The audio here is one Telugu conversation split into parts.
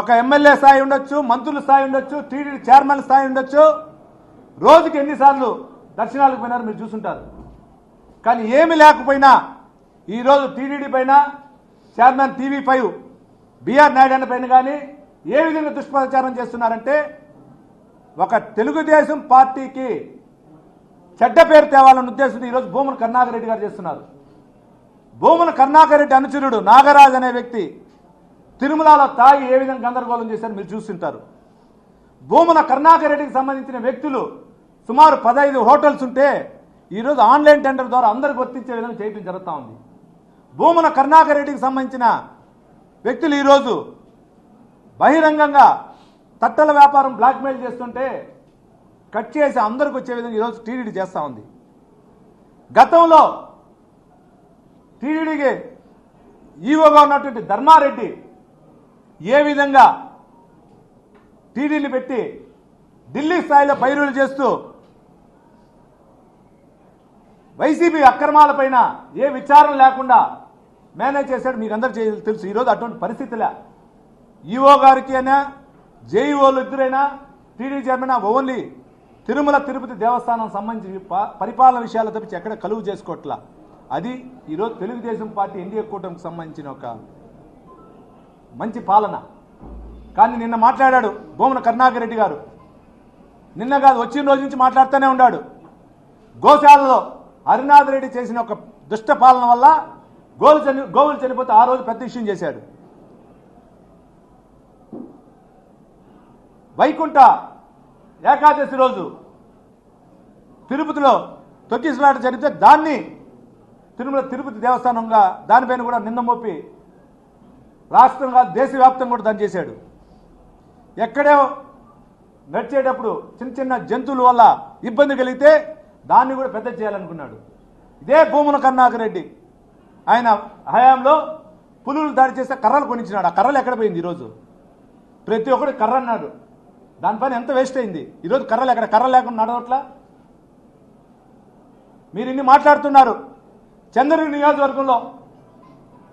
ఒక ఎమ్మెల్యే స్థాయి ఉండొచ్చు మంత్రుల స్థాయి ఉండొచ్చు టీడీడీ చైర్మన్ స్థాయి ఉండొచ్చు. రోజుకి ఎన్నిసార్లు దర్శనాలకు పోయినారు మీరు చూసుంటారు. కానీ ఏమి లేకపోయినా ఈరోజు టీడీడీ పైన chairman TV five BR Naidu అన్న పైన కానీ ఏ విధంగా దుష్ప్రచారం చేస్తున్నారంటే ఒక తెలుగుదేశం పార్టీకి చెడ్డ పేరు తేవాలన్న ఉద్దేశంతో ఈరోజు భూములు కరుణాకర్ రెడ్డి గారు చేస్తున్నారు. భూములు కరుణాకర్ రెడ్డి అనుచరుడు నాగరాజ్ అనే వ్యక్తి తిరుమలలో తాగి ఏ విధంగా గందరగోళం చేశారో మీరు చూస్తుంటారు. భూముల కరుణాకర్ రెడ్డికి సంబంధించిన వ్యక్తులు సుమారు పదహైదు హోటల్స్ ఉంటే ఈరోజు ఆన్లైన్ టెండర్ ద్వారా అందరికి వర్తించే విధంగా చేయడం జరుగుతూ ఉంది. భూముల కరుణాకర్ రెడ్డికి సంబంధించిన వ్యక్తులు ఈరోజు బహిరంగంగా తట్టల వ్యాపారం బ్లాక్మెయిల్ చేస్తుంటే కట్ చేసి అందరికి వచ్చే విధంగా ఈరోజు టీడీడీ చేస్తూ ఉంది. గతంలో టీడీడీకి ఈవోగా ఉన్నటువంటి ధర్మారెడ్డి ఏ విధంగా టీడీని పెట్టి ఢిల్లీ స్థాయిలో పైరులు చేస్తూ వైసీపీ అక్రమాలపైన ఏ విచారణ లేకుండా మేనేజ్ చేశాడు మీకు అందరూ తెలుసు. ఈరోజు అటువంటి పరిస్థితులే. ఈఓ గారికి అయినా జేఈఓలు ఇద్దరైనా TD chairman only Tirumala Tirupati Devasthanam సంబంధించి ప- పరిపాలన విషయాలు తప్పించి ఎక్కడ కలువు చేసుకోవట్లా. అది ఈరోజు తెలుగుదేశం పార్టీ ఎన్డీఏ కూటమికి సంబంధించిన ఒక మంచి పాలన. కానీ నిన్న మాట్లాడాడు భూమన కరుణాకర్ రెడ్డి గారు. నిన్న కాదు వచ్చిన రోజు నుంచి మాట్లాడుతూనే ఉన్నాడు గోశాలలో హరినాథ్ రెడ్డి చేసిన ఒక దుష్ట పాలన వల్ల గోలు చని గోవులు చనిపోతే ఆ రోజు పెద్ద విషయం చేశాడు. వైకుంఠ ఏకాదశి రోజు తిరుపతిలో తొక్కిసలాట జరిగితే దాన్ని తిరుమల తిరుపతి దేవస్థానంగా దానిపైన కూడా నిన్న మోపి రాష్ట్రంగా దేశవ్యాప్తంగా కూడా దంచేశాడు చేశాడు. ఎక్కడో నడిచేటప్పుడు చిన్న చిన్న జంతువుల వల్ల ఇబ్బంది కలిగితే దాన్ని కూడా పెద్ద చేయాలనుకున్నాడు. ఇదే భూముల కరుణాకర్ రెడ్డి. ఆయన హయాంలో పులులు దాడి చేస్తే కర్రలు కొనిచ్చినాడు. ఆ కర్రలు ఎక్కడ పోయింది ఈరోజు? ప్రతి ఒక్కడు కర్ర అన్నాడు. దానిపైన ఎంత వేస్ట్ అయింది? ఈరోజు కర్రలు ఎక్కడ? కర్ర లేకుండా నడవట్లా? మీరు ఇన్ని మాట్లాడుతున్నారు. చంద్రుడి నియోజకవర్గంలో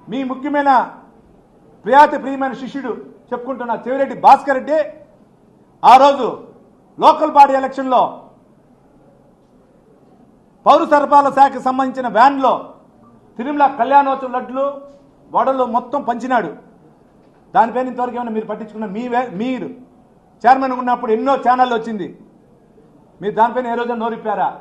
మీ ముఖ్యమైన ప్రియాతి ప్రియమైన శిష్యుడు చెప్పుకుంటున్న చెవిరెడ్డి భాస్కర్ రెడ్డి ఆ రోజు లోకల్ బాడీ ఎలక్షన్లో పౌర సరఫరాల శాఖకు సంబంధించిన వ్యాన్లో తిరుమల కళ్యాణోత్సవ లడ్లు వడలు మొత్తం పంచినాడు. దానిపైన ఇంతవరకు ఏమైనా మీరు పట్టించుకున్న మీ వే- మీరు. చైర్మన్ ఉన్నప్పుడు ఎన్నో ఛానళ్ళు వచ్చింది. మీరు దానిపైన ఏ రోజు నోరిప్పారా?